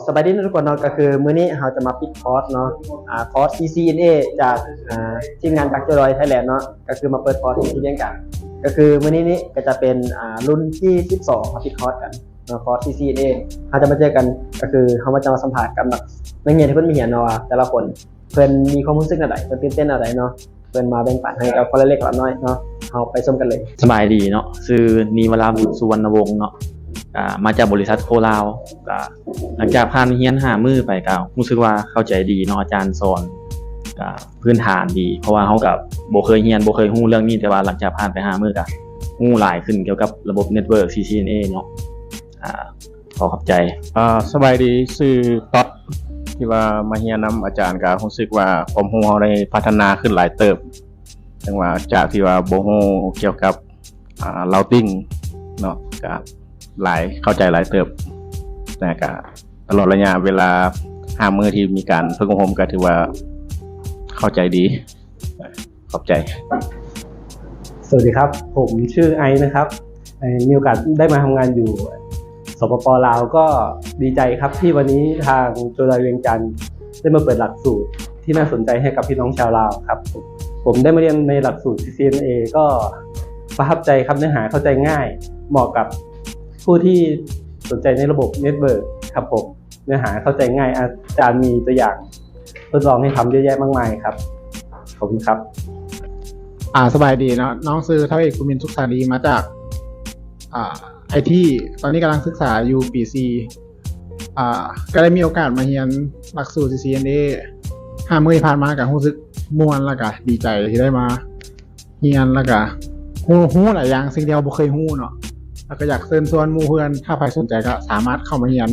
สบายดีนะทุกคนเนาะก็คือมื้อนี้เราจะมาปิดคอร์สเนาะอ่าคอร์ส CCNA จากอ่าทีมงานกักจรอยไทยแลนด์เนาะก็คือมาเปิดคอร์สที่เรียนกันก็คือมื้อนี้นี้ก็จะเป็นอ่ารุ่นที่ 12มาปิดคอร์สกันเนาะคอร์ส CCNA เราจะมาเจอกันก็คือเรามาจะมาสัมภาษณ์กับนักนักเรียนที่เพิ่นมีเหียนเนาะแต่ละคนเพิ่นมีความรู้สึกอะไรเพิ่นตื่นเต้นอะไรเนาะเพิ่นมาแบ่งปันให้กับคนละเล็กคนละน้อยเนาะเราไปชมกันเลยสบายดีเนาะชื่อนีวราบุตรสุวรรณวงศ์เนาะามาจากบริษัทโคลาวก็หลังจากผ่านเฮียนหามือไปก็รู้สึกว่าเข้าใจดีเนาะอาจารย์สอนก็พื้นฐานดี เพราะว่าเขากับโบเคยเฮียนโบเคยฮู้เรื่องนี้แต่ว่าหลังจากผ่านไปหามือก็ฮู้หลายขึ้นเกี่ยวกับระบบเน็ตเวิร์ก CCNA เนาะอ่าขอขอบใจอ่าสบายดีชื่อต๊อดที่ว่ามาเฮียนำอาจารย์ก็รู้สึกว่าความรู้เราได้พัฒนาขึ้นหลายเติบจังว่าจากที่ว่าบ่ฮู้เกี่ยวกับอ่า routing เนาะก็ หลายเข้าใจหลายเติบแต่ก็ตลอดระยะเวลาห้ามือที่มีการฝึกอบรมก็ถือว่าเข้าใจดี ขอบใจ สวัสดีครับ ผมชื่อไอซ์นะครับเอ่อมีโอกาสได้มาทำงานอยู่สปปลาวก็ดีใจครับที่วันนี้ทางจุฬาเวียงจันทร์ได้มาเปิดหลักสูตรที่น่าสนใจให้กับพี่น้องชาวลาวครับ ผมได้มาเรียนในหลักสูตร CCNA ก็ประทับใจครับเนื้อหาเข้าใจง่าย เหมาะกับ ผู้ที่สนใจในระบบเน็ตเวิร์กครับผมเนื้อหาเข้าใจง่ายอาจารย์มีตัวอย่างทดลองให้ทำเยอะแยะมากมายครับ ขอบคุณครับ อ่าสบายดีเนาะน้องซื้อเท่าเอกภูมินทร์สุขสารีมาจากอ่าไอที่ตอนนี้กำลังศึกษาอยู่ปีซีอ่าก็ได้มีโอกาสมาเรียนหลักสูตร CCNA ห้ามือผ่านมากับรู้สึกม่วนแล้วก็ดีใจที่ได้มาเรียนแล้วก็ฮู้ฮู้หลายอย่างสิ่งที่เราบ่เคยฮู้เนาะ แล้วก็อยากเชิญชวนมูเพื่อน ถ้าใครสนใจก็สามารถเข้ามาเรียน